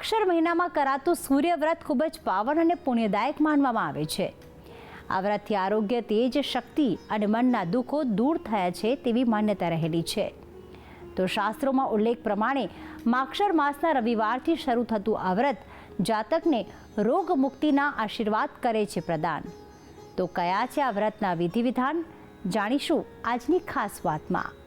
માક્ષર મહિનામાં કરાતું સૂર્યવ્રત ખૂબ જ પાવન અને પુણ્યદાયક માનવામાં આવે છે. આ વ્રતથી આરોગ્ય, તેજ, શક્તિ અને મનના દુઃખો દૂર થયા છે તેવી માન્યતા રહેલી છે. તો શાસ્ત્રોમાં ઉલ્લેખ પ્રમાણે માક્ષર માસના રવિવારથી શરૂ થતું આ વ્રત જાતકને રોગ મુક્તિના આશીર્વાદ કરે છે પ્રદાન. તો કયા છે આ વ્રતના વિધિ વિધાન જાણીશું આજની ખાસ વાતમાં.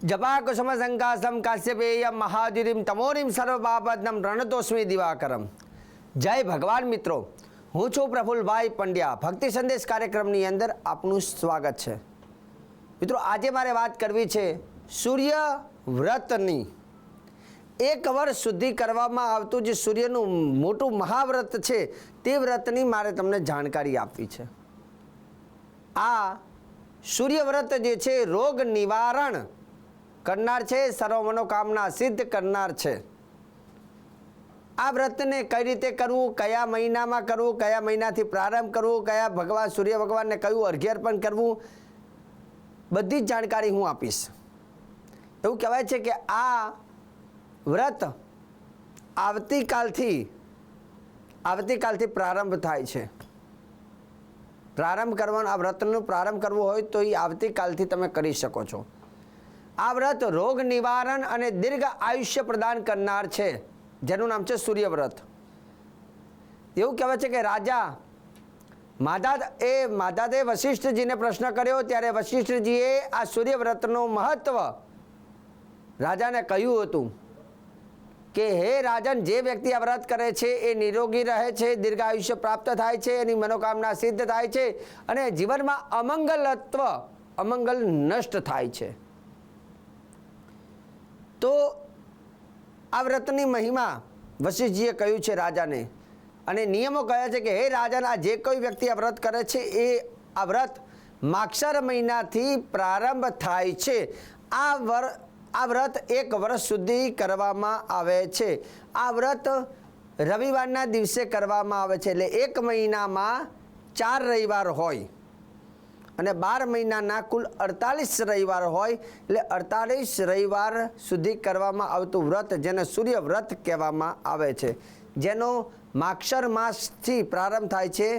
જપાકુસુમસંકાસમ કાશ્યપેય મહાદિરીમ તમોરીમ સર્વપાપદનમ રણતોસ્મી દિવાકરમ જય ભગવાન મિત્રો હું છું પ્રફુલભાઈ પંડ્યા ભક્તિ સંદેશ કાર્યક્રમની અંદર આપનું સ્વાગત છે મિત્રો આજે મારે વાત કરવી છે સૂર્ય વ્રતની એક વર્ષ સુધી કરવામાં આવતું જે સૂર્યનું મોટું મહાવ્રત છે તે વ્રતની મારે તમને જાણકારી આપવી છે આ સૂર્યવ્રત જે છે રોગ નિવારણ કરનાર છે, સર્વ મનોકામના સિદ્ધ કરનાર છે. આ વ્રતને કઈ રીતે કરવું, કયા મહિનામાં કરવું, કયા મહિનાથી પ્રારંભ કરવું, કયા ભગવાન સૂર્ય ભગવાનને કયું અર્ઘ્ય અર્પણ કરવું, બધી જ જાણકારી હું આપીશ. એવું કહેવાય છે કે આ વ્રત આવતીકાલથી આવતીકાલથી પ્રારંભ થાય છે. પ્રારંભ કરવાનો, આ વ્રતનું પ્રારંભ કરવો હોય તો એ આવતીકાલથી તમે કરી શકો છો. આ વ્રત રોગ નિવારણ અને દીર્ઘ આયુષ્ય પ્રદાન કરનાર છે. જેનું નામ છે સૂર્યવ્રત એવું કહેવાય છે કે રાજા માધા એ માધાદે વશિષ્ઠજીને પ્રશ્ન કર્યો, ત્યારે વશિષ્ઠજીએ આ સૂર્યવ્રતનું મહત્વ રાજાને કહ્યું હતું કે, હે રાજન, જે વ્યક્તિ આ વ્રત કરે છે, એ નિરોગી રહે છે, દીર્ઘ આયુષ્ય પ્રાપ્ત થાય છે, એની મનોકામના સિદ્ધ થાય છે અને જીવનમાં અમંગલત્વ, અમંગલ નષ્ટ થાય છે. તો આ વ્રતની મહિમા વશિષ્ઠજીએ કહ્યું છે રાજાને. અને નિયમો કહ્યા છે કે હે રાજાના જે કોઈ વ્યક્તિ આ વ્રત કરે છે, એ આ વ્રત માક્ષર મહિનાથી પ્રારંભ થાય છે. આ વર, આ વ્રત એક વર્ષ સુધી કરવામાં આવે છે. આ વ્રત રવિવારના દિવસે કરવામાં આવે છે. એટલે એક મહિનામાં ચાર રવિવાર હોય. અને બાર મહિનાના કુલ અડતાલીસ રવિવાર હોય, એટલે અડતાલીસ રવિવાર સુધી કરવામાં આવતું વ્રત, જેને સૂર્ય વ્રત કહેવામાં આવે છે, જેનો માક્ષર માસથી પ્રારંભ થાય છે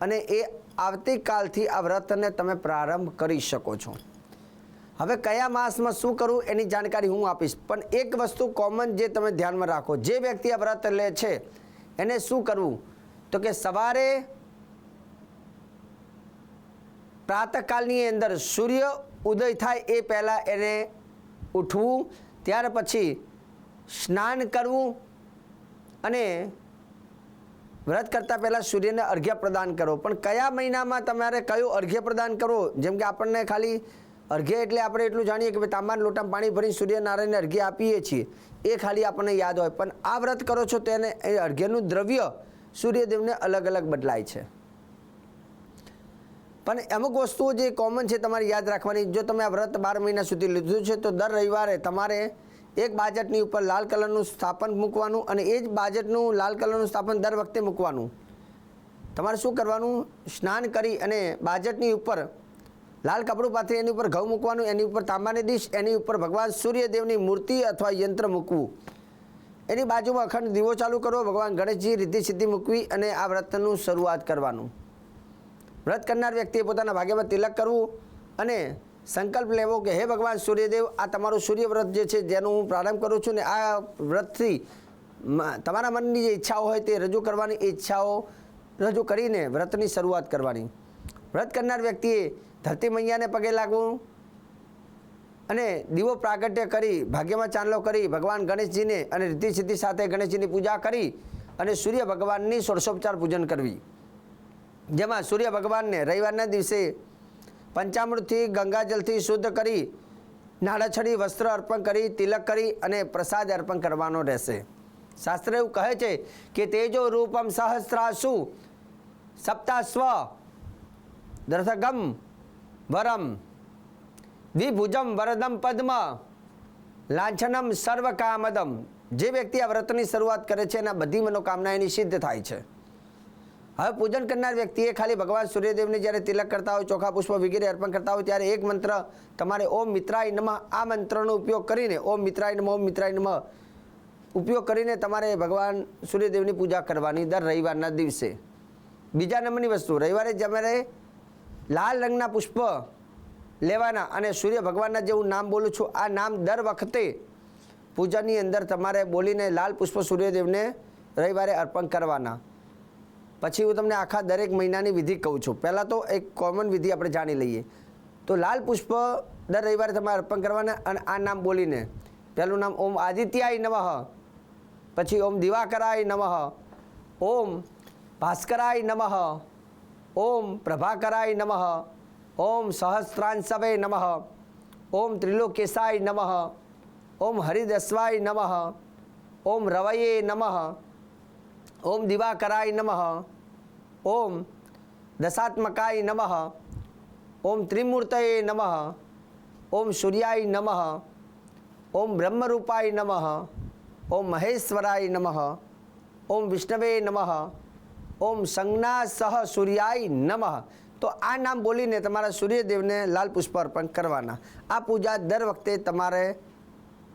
અને એ આવતીકાલથી આ વ્રતને તમે પ્રારંભ કરી શકો છો. હવે કયા માસમાં શું કરવું એની જાણકારી હું આપીશ, પણ એક વસ્તુ કોમન જે તમે ધ્યાનમાં રાખો, જે વ્યક્તિ આ વ્રત લે છે, એને શું કરવું? તો કે સવારે પ્રાતકાલની અંદર સૂર્ય ઉદય થાય એ પહેલાં એને ઉઠવું, ત્યાર પછી સ્નાન કરવું અને વ્રત કરતાં પહેલાં સૂર્યને અર્ઘ્ય પ્રદાન કરો પણ કયા મહિનામાં તમારે કયું અર્ઘ્ય પ્રદાન કરવો? જેમ કે આપણને ખાલી અર્ઘ્ય એટલે આપણે એટલું જાણીએ કે ભાઈ તાંબાના લોટામાં પાણી ભરી સૂર્યનારાયણને અર્ઘ્ય આપીએ છીએ. એ ખાલી આપણને યાદ હોય. પણ આ વ્રત કરો છો તેને, એ અર્ઘ્યનું દ્રવ્ય સૂર્યદેવને અલગ અલગ બદલાય છે. પણ અમુક વસ્તુઓ જે કોમન છે તમારે યાદ રાખવાની. જો તમે આ વ્રત બાર મહિના સુધી લીધું છે, તો દર રવિવારે તમારે એક બાજટની ઉપર લાલ કલરનું સ્થાપન મૂકવાનું અને એ જ બાજટનું લાલ કલરનું સ્થાપન દર વખતે મૂકવાનું. તમારે શું કરવાનું? સ્નાન કરી અને બાજટની ઉપર લાલ કપડું પાથરી, એની ઉપર ઘઉં મૂકવાનું, એની ઉપર તાંબાની ડીશ, એની ઉપર ભગવાન સૂર્યદેવની મૂર્તિ અથવા યંત્ર મૂકવું. એની બાજુમાં અખંડ દીવો ચાલુ કરવો ભગવાન ગણેશજી રિદ્ધિ સિદ્ધિ મૂકવી અને આ વ્રતનું શરૂઆત કરવાનું. વ્રત કરનાર વ્યક્તિએ પોતાના ભાગ્યમાં તિલક કરવું અને સંકલ્પ લેવો કે હે ભગવાન સૂર્યદેવ, આ તમારું સૂર્યવ્રત જે છે જેનું હું પ્રારંભ કરું છું ને આ વ્રતથી તમારા મનની જે ઈચ્છાઓ હોય તે રજૂ કરવાની ઈચ્છાઓ રજૂ કરીને વ્રતની શરૂઆત કરવાની. વ્રત કરનાર વ્યક્તિએ ધરતી મૈયાને પગે લાગવું અને દીવો પ્રાગટ્ય કરી, ભાગ્યમાં ચાંદલો કરી, ભગવાન ગણેશજીને અને રીતિ સિદ્ધિ સાથે ગણેશજીની પૂજા કરી અને સૂર્ય ભગવાનની ષોડશોપચાર પૂજન કરવી. જેમાં સૂર્ય ભગવાનને રવિવારના દિવસે પંચામૃતથી ગંગાજલથી શુદ્ધ કરી, નાળાછડી વસ્ત્ર અર્પણ કરી, તિલક કરી અને પ્રસાદ અર્પણ કરવાનો રહેશે. શાસ્ત્ર એવું કહે છે કે તેજો રૂપમ સહસ્ત્રાસુ સપ્તાસ્વ દર્થગમ વરમ દ્વિભુજમ વરદમ પદ્મ લાંછનમ સર્વકામદમ. જે વ્યક્તિ આ વ્રતની શરૂઆત કરે છે એના બધી મનોકામના એની સિદ્ધ થાય છે. હવે પૂજન કરનાર વ્યક્તિએ ખાલી ભગવાન સૂર્યદેવને જ્યારે તિલક કરતા હોય, ચોખા પુષ્પ વગેરે અર્પણ કરતા હોય, ત્યારે એક મંત્ર તમારે ઓમ મિત્રાય નમઃ, આ મંત્રનો ઉપયોગ કરીને, ઓમ મિત્રાય નમઃ, ઓમ મિત્રાય નમઃ ઉપયોગ કરીને તમારે ભગવાન સૂર્યદેવની પૂજા કરવાની દર રવિવારના દિવસે. બીજા નંબરની વસ્તુ, રવિવારે તમારે લાલ રંગના પુષ્પ લેવાના અને સૂર્ય ભગવાનના જે હું નામ બોલું છું, આ નામ દર વખતે પૂજાની અંદર તમારે બોલીને લાલ પુષ્પ સૂર્યદેવને રવિવારે અર્પણ કરવાના. પછી હું તમને આખા દરેક મહિનાની વિધિ કહું છું. પહેલાં તો એક કોમન વિધિ આપણે જાણી લઈએ. તો લાલ પુષ્પ દર રવિવારે તમારે અર્પણ કરવાના અને આ નામ બોલીને. પહેલું નામ ઓમ આદિત્યાય નમઃ, પછી ઓમ દિવાકરાય નમઃ, ઓમ ભાસ્કરાય નમઃ, ઓમ પ્રભાકરાય નમઃ, ઓમ સહસ્ત્રાંસવે નમઃ, ઓમ ત્રિલોકેશાય નમઃ, ઓમ હરિદસ્વાય નમઃ, ઓમ રવયે નમઃ ઓમ દિવાકરાય નમઃ, ઓમ દશાત્મકાય નમઃ, ઓમ ત્રિમૂર્તયે નમઃ, ઓમ સૂર્યાય નમઃ, ઓમ બ્રહ્મરૂપાય નમઃ, ઓમ મહેશ્વરાય નમઃ, ઓમ વિષ્ણવે નમઃ, ઓમ સંજ્ઞા સહ સૂર્યાય નમઃ. તો આ નામ બોલીને તમારા સૂર્યદેવને લાલ પુષ્પ અર્પણ કરવાના. આ પૂજા દર વખતે તમારે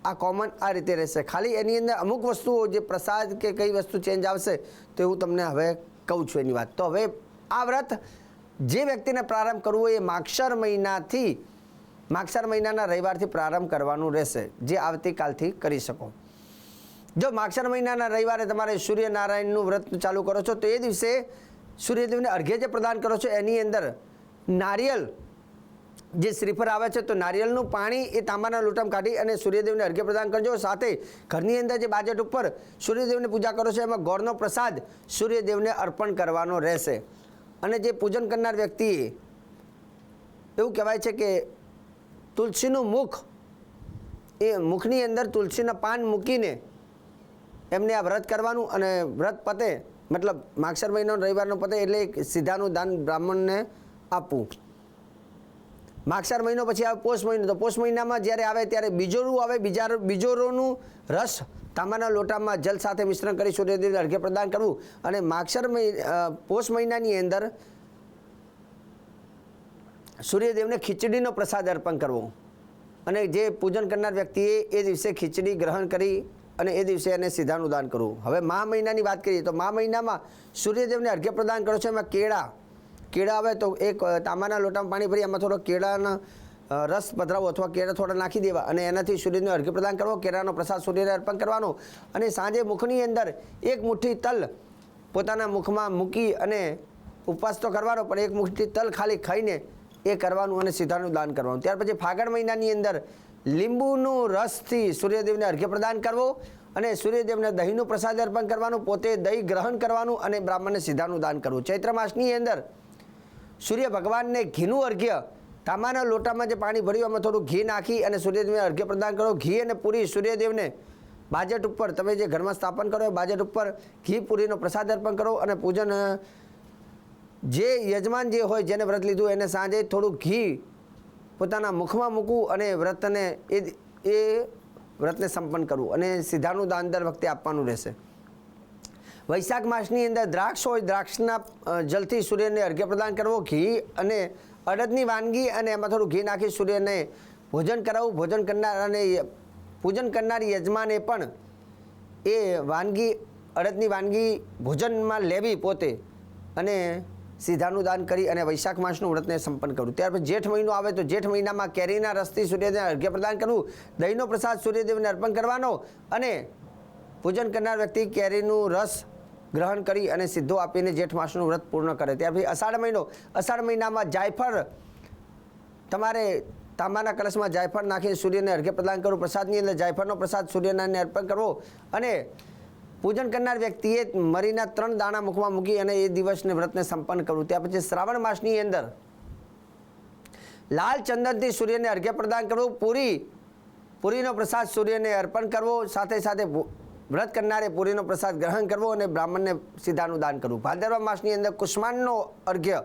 આ કોમન આ રીતે રહેશે. ખાલી એની અંદર અમુક વસ્તુઓ જે પ્રસાદ કે કઈ વસ્તુ ચેન્જ આવશે તો હું તમને હવે કહું છું એની વાત. તો હવે આ વ્રત જે વ્યક્તિને પ્રારંભ કરવો એ માક્ષર મહિનાથી માક્ષર મહિનાના રવિવારથી પ્રારંભ કરવાનું રહેશે, જે આવતીકાલથી કરી શકો. જો માક્ષર મહિનાના રવિવારે તમારે સૂર્યનારાયણનું વ્રત ચાલુ કરો છો, તો એ દિવસે સૂર્યદેવને અર્ઘ્ય જે પ્રદાન કરો છો, એની અંદર નારિયેલ જે શ્રીફળ આવે છે, તો નારિયેળનું પાણી એ તાંબાના લોટામાં કાઢી અને સૂર્યદેવને અર્ઘ્ય પ્રદાન કરજો. સાથે ઘરની અંદર જે બાજટ ઉપર સૂર્યદેવની પૂજા કરો છો, એમાં ગોળનો પ્રસાદ સૂર્યદેવને અર્પણ કરવાનો રહેશે. અને જે પૂજન કરનાર વ્યક્તિએ એવું કહેવાય છે કે તુલસીનું મુખ, એ મુખની અંદર તુલસીના પાન મૂકીને એમને આ વ્રત કરવાનું અને વ્રત પતે, મતલબ માક્ષર મહિનો રવિવારનો પતે એટલે સીધાનું દાન બ્રાહ્મણને આપવું. માક્ષર મહિનો પછી આવે પોષ મહિનો. તો પોષ મહિનામાં જ્યારે આવે ત્યારે બીજોરું આવે, બીજા બીજોરોનું રસ તાંબાના લોટામાં જલ સાથે મિશ્રણ કરી સૂર્યદેવને અર્ઘ્ય પ્રદાન કરવું. અને માગસર પોષ મહિનાની અંદર સૂર્યદેવને ખીચડીનો પ્રસાદ અર્પણ કરવો. અને જે પૂજન કરનાર વ્યક્તિએ એ દિવસે ખીચડી ગ્રહણ કરી અને એ દિવસે એને સીધાનું દાન કરવું. હવે મા મહિનાની વાત કરીએ તો મા મહિનામાં સૂર્યદેવને અર્ઘ્ય પ્રદાન કરો છો એમાં કેળા કેળા આવે તો એક તાંબાના લોટામાં પાણી ભરી, એમાં થોડો કેળાના રસ પધરાવો અથવા કેળા થોડા નાખી દેવા અને એનાથી સૂર્યને અર્ઘ્ય પ્રદાન કરવો, કેળાનો પ્રસાદ સૂર્યને અર્પણ કરવાનો અને સાંજે મુખની અંદર એક મુઠ્ઠી તલ પોતાના મુખમાં મૂકી અને ઉપવાસ તો કરવાનો, પણ એક મુઠ્ઠી તલ ખાલી ખાઈને એ કરવાનું અને સીધાનું દાન કરવાનું. ત્યાર પછી ફાગણ મહિનાની અંદર લીંબુનું રસથી સૂર્યદેવને અર્ઘ્ય પ્રદાન કરવો અને સૂર્યદેવને દહીંનું પ્રસાદ અર્પણ કરવાનું, પોતે દહીં ગ્રહણ કરવાનું અને બ્રાહ્મણને સીધાનું દાન કરવું. ચૈત્ર માસની અંદર સૂર્ય ભગવાનને ઘીનું અર્ઘ્ય. તાંબાના લોટામાં જે પાણી ભર્યું એમાં થોડું ઘી નાખી અને સૂર્યદેવને અર્ઘ્ય પ્રદાન કરો. ઘી અને પૂરી સૂર્યદેવને બાજેટ ઉપર તમે જે ઘરમાં સ્થાપન કરો એ બાજેટ ઉપર ઘી પૂરીનો પ્રસાદ અર્પણ કરો અને પૂજન જે યજમાન જે હોય જેને વ્રત લીધું એને સાંજે થોડું ઘી પોતાના મુખમાં મૂકવું અને વ્રતને એ એ વ્રતને સંપન્ન કરવું અને સીધાનું દાન દર વખતે આપવાનું રહેશે. વૈશાખ માસની અંદર દ્રાક્ષ હોય, દ્રાક્ષના જલથી સૂર્યને અર્ઘ્ય પ્રદાન કરવો, ઘી અને અડદની વાનગી અને એમાં થોડું ઘી નાખી સૂર્યને ભોજન કરાવવું, ભોજન કરનાર અને પૂજન કરનાર યજમાને પણ એ વાનગી, અડદની વાનગી ભોજનમાં લેવી પોતે અને સીધાનું દાન કરી અને વૈશાખ માસનું વ્રતને સંપન્ન કરવું. ત્યાર પછી જેઠ મહિનો આવે તો જેઠ મહિનામાં કેરીના રસથી સૂર્યદેવને અર્ઘ્ય પ્રદાન કરવું, દહીંનો પ્રસાદ સૂર્યદેવને અર્પણ કરવાનો અને પૂજન કરનાર વ્યક્તિ કેરીનું રસ ગ્રહણ કરી અને સીધો આપીને જેઠ માસનું વ્રત પૂર્ણ કરે. ત્યાર પછી અષાઢ મહિનો, અષાઢ મહિનામાં જાયફળ, તમારે તાંબાના કલશમાં જાયફળ નાખીને સૂર્યને અર્ઘ્ય પ્રદાન કરવું, પ્રસાદની અંદર જાયફળનો પ્રસાદ સૂર્યનારાયણને અર્પણ કરવો અને પૂજન કરનાર વ્યક્તિએ મરીના ત્રણ દાણા મુખમાં મૂકી અને એ દિવસને વ્રતને સંપન્ન કરવું. ત્યાર પછી શ્રાવણ માસની અંદર લાલ ચંદનથી સૂર્યને અર્ઘ્ય પ્રદાન કરવું, પૂરી, પૂરીનો પ્રસાદ સૂર્યને અર્પણ કરવો, સાથે સાથે વ્રત કરનારે પૂરીનો પ્રસાદ ગ્રહણ કરવો અને બ્રાહ્મણને સીધાનું દાન કરવું. ભાદરવા માસની અંદર કુષ્માંડનો અર્ઘ્ય.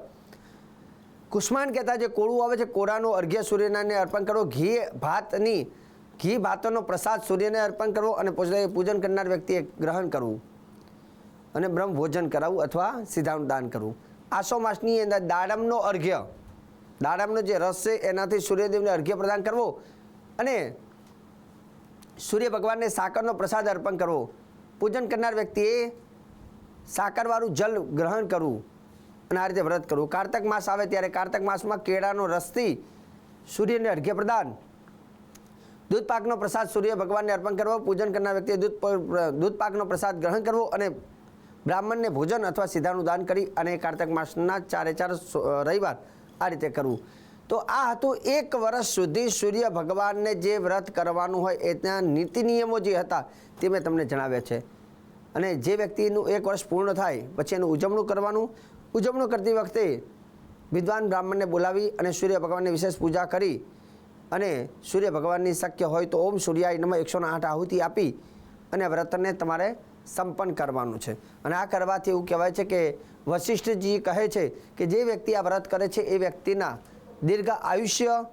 કુષ્માંડ કહેતા જે કોળું આવે છે, કોળાનું અર્ઘ્ય સૂર્યનારાયણને અર્પણ કરવો ઘી, ભાતની, ઘી, ભાતનો પ્રસાદ સૂર્યને અર્પણ કરવો અને પૂજન કરનાર વ્યક્તિએ ગ્રહણ કરવું અને બ્રહ્મ ભોજન કરાવવું અથવા સીધાનું દાન કરવું. આસો માસની અંદર દાડમનો અર્ઘ્ય. દાડમનો જે રસ છે, એનાથી સૂર્યદેવને અર્ઘ્ય પ્રદાન કરવો અને સૂર્ય ભગવાનને સાકરનો પ્રસાદ અર્પણ કરવો. પૂજન કરનાર વ્યક્તિએ સાકરવાળું જલ ગ્રહણ કરવું અને આ રીતે વ્રત કરવું. કારતક માસ આવે ત્યારે કારતક માસમાં કેળાનો રસથી સૂર્યને અર્ઘ્ય પ્રદાન. દૂધ પાકનો પ્રસાદ સૂર્ય ભગવાનને અર્પણ કરવો. પૂજન કરનાર વ્યક્તિએ દૂધ દૂધ પાકનો પ્રસાદ ગ્રહણ કરવો અને બ્રાહ્મણને ભોજન અથવા સીધાનું દાન કરી અને કારતક માસના ચારે ચાર રવિવાર આ રીતે કરવું. તો આ હતું એક વર્ષ સુધી સૂર્ય ભગવાનને જે વ્રત કરવાનું હોય એ ત્યાં નીતિ નિયમો જે હતા તે મેં તમને જણાવ્યા છે. અને જે વ્યક્તિનું એક વર્ષ પૂર્ણ થાય, પછી એનું ઉજવણું કરવાનું, ઉજવણું કરતી વખતે વિદ્વાન બ્રાહ્મણને બોલાવી અને સૂર્ય ભગવાનની વિશેષ પૂજા કરી અને સૂર્ય ભગવાનની શક્ય હોય તો ઓમ સૂર્યાય નમઃ એકસો આઠ આહુતિ આપી અને વ્રતને તમારે સંપન્ન કરવાનું છે. અને આ કરવાથી એવું કહેવાય છે કે વશિષ્ઠજી કહે છે કે જે વ્યક્તિ આ વ્રત કરે છે એ વ્યક્તિના દીર્ઘ આયુષ્ય,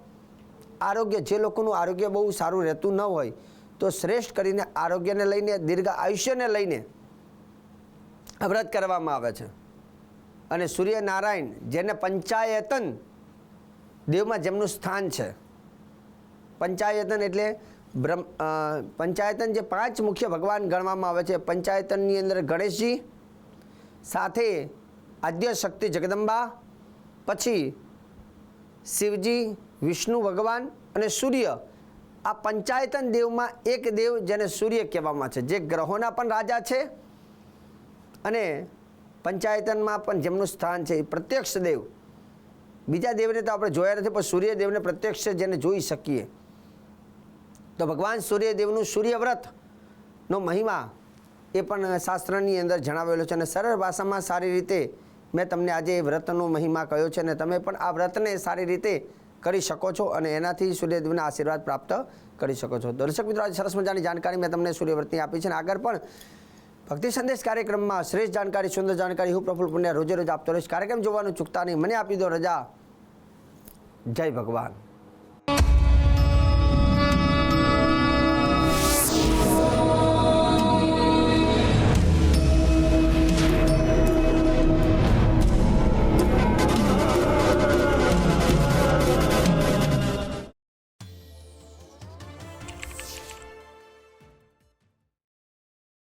આરોગ્ય, જે લોકોનું આરોગ્ય બહુ સારું રહેતું ન હોય, તો શ્રેષ્ઠ કરીને આરોગ્યને લઈને, દીર્ઘ આયુષ્યને લઈને વ્રત કરવામાં આવે છે. અને સૂર્યનારાયણ, જેને પંચાયતન દેવમાં જેમનું સ્થાન છે. પંચાયતન એટલે બ્રહ્મ પંચાયતન જે પાંચ મુખ્ય ભગવાન ગણવામાં આવે છે. પંચાયતનની અંદર ગણેશજી, સાથે આદ્ય શક્તિ જગદંબા, પછી શિવજી, વિષ્ણુ ભગવાન અને સૂર્ય. આ પંચાયતન દેવમાં એક દેવ જેને સૂર્ય કહેવામાં છે. જે ગ્રહોના પણ રાજા છે અને પંચાયતનમાં પણ જેમનું સ્થાન છે એ પ્રત્યક્ષ દેવ. બીજા દેવને તો આપણે જોયા નથી, પણ સૂર્યદેવને પ્રત્યક્ષ જેને જોઈ શકીએ. તો ભગવાન સૂર્યદેવનું સૂર્યવ્રતનો મહિમા એ પણ શાસ્ત્રની અંદર જણાવેલો છે અને સરળ ભાષામાં સારી રીતે મેં તમને આજે વ્રતનો મહિમા કહ્યો છે અને તમે પણ આ વ્રતને સારી રીતે કરી શકો છો અને એનાથી સૂર્યદેવના આશીર્વાદ પ્રાપ્ત કરી શકો છો. દર્શક મિત્રો, આજે સરસ મજાની જાણકારી મેં તમને સૂર્યવ્રતની આપી છે અને આગળ પણ ભક્તિ સંદેશ કાર્યક્રમમાં શ્રેષ્ઠ જાણકારી, સુંદર જાણકારી, હું પ્રફુલ પુણ્ય રોજે રોજ આપતો રહીશ. કાર્યક્રમ જોવાનું ચૂકતા નહીં. મને આપી દો રજા. જય ભગવાન.